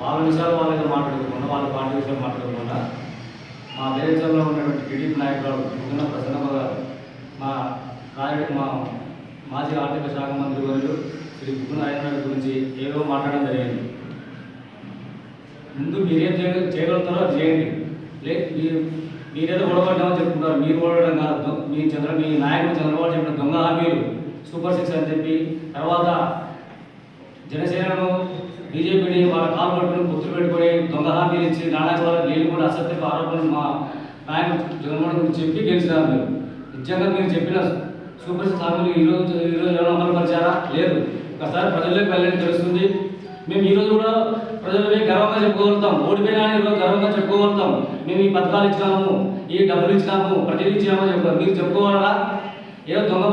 వాళ్ళ విషయాలు వాళ్ళతో మాట్లాడుకోకుండా వాళ్ళ పార్టీ విషయాలు మాట్లాడకుండా మా దేశంలో ఉన్నటువంటి టీడీపీ నాయకులు ఉన్న ప్రసన్నమ్మ గారు మా రాజ మా మాజీ ఆర్థిక శాఖ మంత్రి వర్యులు శ్రీ బుద్ధ నారాయణ గురించి ఏదో మాట్లాడడం జరిగింది. ముందు మీరేం చేయ చేయగలుగుతారో చేయండి. లే మీరు మీరేదో గొడవడ్డామని చెప్పుకుంటారు మీరు గొడవడం కాదు మీ చంద్ర మీ నాయకుడు చంద్రబాబు చెప్పిన దొంగ హామీలు సూపర్ సిక్స్ అని చెప్పి తర్వాత జనసేనను బీజేపీని వాళ్ళ కాలు పట్టుకుని గుర్తులు పెట్టుకొని దొంగ హామీలు ఇచ్చి నాణ్యత వల్ల కూడా అసత్యపు ఆరోపణలు మా నాయకుడు జగన్మోహన్ గురించి చెప్పి గెలిచినారు మీరు. నిజంగా మీరు చెప్పిన సూపర్ సిక్స్ ఈరోజు ఈరోజు ఎవరు అమలు పరిచారా లేదు. ఒకసారి ప్రజల్లోకి వెళ్ళని తెలుస్తుంది. మేము ఈరోజు కూడా ప్రజలపై గర్వంగా చెప్పుకోగలుగుతాం. ఓడిపోయినా ఈరోజు గర్వంగా చెప్పుకోగలుగుతాం. మేము ఈ పథకాలు ఇచ్చినాము ఈ డబ్బులు ఇచ్చినాము ప్రతిదీ ఇచ్చినామని చెప్తాం మీరు చెప్పుకోవాలా ఏదో దొంగ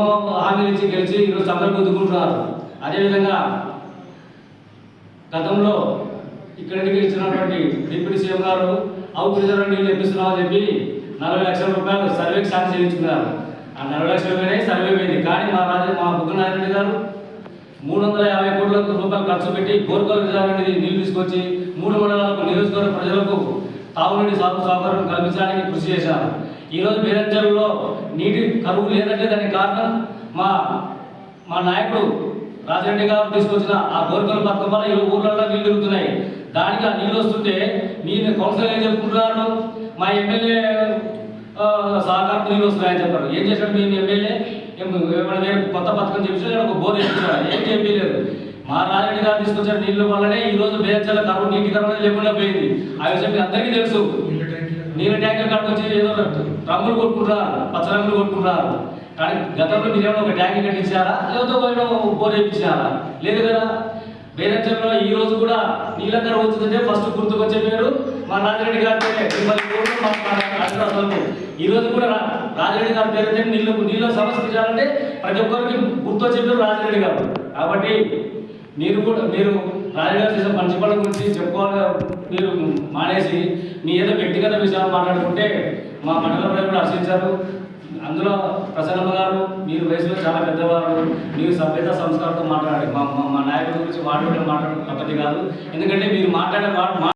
హామీలు ఇచ్చి గెలిచి ఈరోజు అందరూ గుద్దుకుంటున్నారు. అదేవిధంగా గతంలో ఇక్కడికి ఇచ్చినటువంటి డిప్యూటీ సీఎం గారు అవుకు రిజర్వ్ నీళ్ళు ఇప్పిస్తున్నామని చెప్పి నలభై లక్షల రూపాయలు సర్వేకి సాక్షి చేయించుకున్నారు. ఆ నలభై లక్షల రూపాయలే సర్వే పోయింది. కానీ మా రాజు మా బుగ్గనారాయణ గారు మూడు వందల యాభై కోట్ల రూపాయలు ఖర్చు పెట్టి గోర్కల్ రిజర్వ్ అనేది నీళ్ళు తీసుకొచ్చి మూడు మండలాలకు నియోజకవర్గ ప్రజలకు తాగునీటి సాగు సౌకర్యం కల్పించడానికి కృషి చేశారు. ఈరోజు బేరంచల్లో నీటి కరువు లేదంటే దానికి కారణం మా మా నాయకుడు రాజరెడ్డి గారు తీసుకొచ్చిన ఆ గోర్కల్ పథకం వల్ల ఈ ఊర్లలో నీళ్ళు తిరుగుతున్నాయి. దానికి ఆ నీళ్ళు వస్తుంటే మీరు కౌన్సిలర్ ఏం చెప్పుకుంటున్నారు మా ఎమ్మెల్యే సహకారం నీళ్ళు వస్తున్నాయని చెప్పారు. ఏం చేశాడు మీ ఎమ్మెల్యే? ఏమైనా కొత్త పథకం చెప్పి ఒక బోర్ వేయించాడు ఏం చెప్పలేదు. మా రాజరెడ్డి గారు తీసుకొచ్చిన నీళ్ళ వల్లనే ఈ రోజు బేచల కరువు నీటి కరువు లేకుండా పోయింది. ఆ విషయం మీ అందరికీ తెలుసు. నీళ్ళ ట్యాంకర్ కాడికి వచ్చి ఏదో రంగులు కొట్టుకుంటున్నారు పచ్చ రంగులు కొట్టుకుంటున్నారు. కానీ గతంలో మీరు ఏమైనా ఒక ట్యాంక్ కట్టించారా? లేకపోతే బోర్ వేయించారా లేదు కదా. బేరంచంలో ఈ రోజు కూడా నీళ్ళందరూ వచ్చిందంటే ఫస్ట్ గుర్తుకొచ్చే పేరు మా రాజరెడ్డి గారి మిమ్మల్ని కోరుతూ మా ఈ రోజు కూడా రా- రాజరెడ్డి గారి పేరు అంటే నీళ్ళు నీళ్ళ సమస్య తీరాలంటే ప్రతి ఒక్కరికి గుర్తొచ్చే పేరు రాజరెడ్డి గారు. కాబట్టి మీరు కూడా మీరు రాజరెడ్డి గారు చేసిన మంచి పనుల గురించి చెప్పుకోవాలి మీరు మానేసి మీ ఏదో వ్యక్తిగత విషయాలు మాట్లాడుకుంటే మా మండల ప్రజలు కూడా హర్షించారు. అందులో ప్రసన్నమ్మ గారు మీరు వయసులో చాలా పెద్దవారు మీరు సభ్యత సంస్కారంతో మాట్లాడాలి. మా మా- మా గురించి మాట్లాడడం మాట్లాడడం తప్పది కాదు. ఎందుకంటే మీరు మాట్లాడే మా